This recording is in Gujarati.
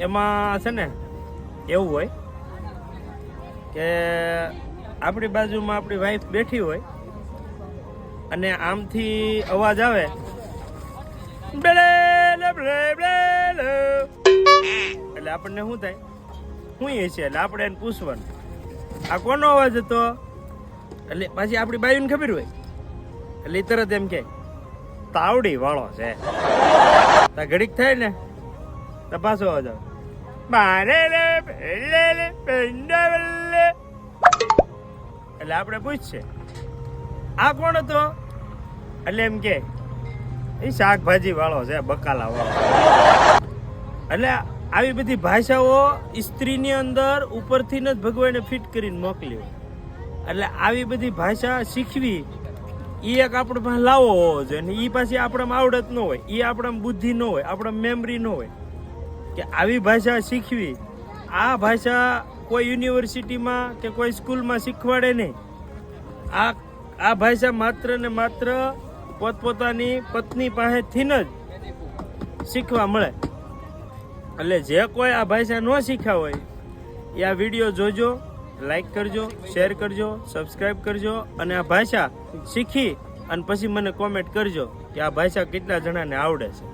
એમાં છે ને, એવું હોય કે આપણી બાજુમાં આપણી વાઈફ બેઠી હોય અને આમથી અવાજ આવે. એટલે આપણને શું થાય? શું એ છે, એટલે આપણે એને પૂછવાનું. આ કોનો અવાજ હતો? એટલે પાછી આપણી બાયુને ખબર હોય. એટલે તરત એમ કે, તાવડી વાળો છે. ઘડીક થાય ને, તપાસો અવાજ આવે. એટલે આપણે પૂછશે આ કોણ હતો? એટલે એમ કે, એ શાકભાજી વાળો છે, બકાલા વાળો. એટલે આવી બધી ભાષાઓ સ્ત્રીની અંદર ઉપરથી જ ભગવાને ફિટ કરીને મોકલી એટલે આવી બધી ભાષા શીખવી એ એક આપણે લાવો હોવો જોઈએ અને એ પાછી આપણામાં આવડત ન હોય એ આપણામાં બુદ્ધિ ન હોય આપણા મેમરી ન હોય. કે આવી ભાષા શીખવી. આ ભાષા કોઈ યુનિવર્સિટીમાં કે કોઈ સ્કૂલમાં શીખવાડે નહીં. આ આ ભાષા માત્ર ને માત્ર પોતપોતાની પત્ની પાસેથી જ શીખવા મળે. એટલે જે કોઈ આ ભાષા ન શીખ્યા હોય, એ આ વીડિયો જોજો, લાઈક કરજો, શેર કરજો સબસ્ક્રાઈબ કરજો અને આ ભાષા શીખી અને પછી મને કોમેન્ટ કરજો કે આ ભાષા કેટલા જણાને આવડે છે.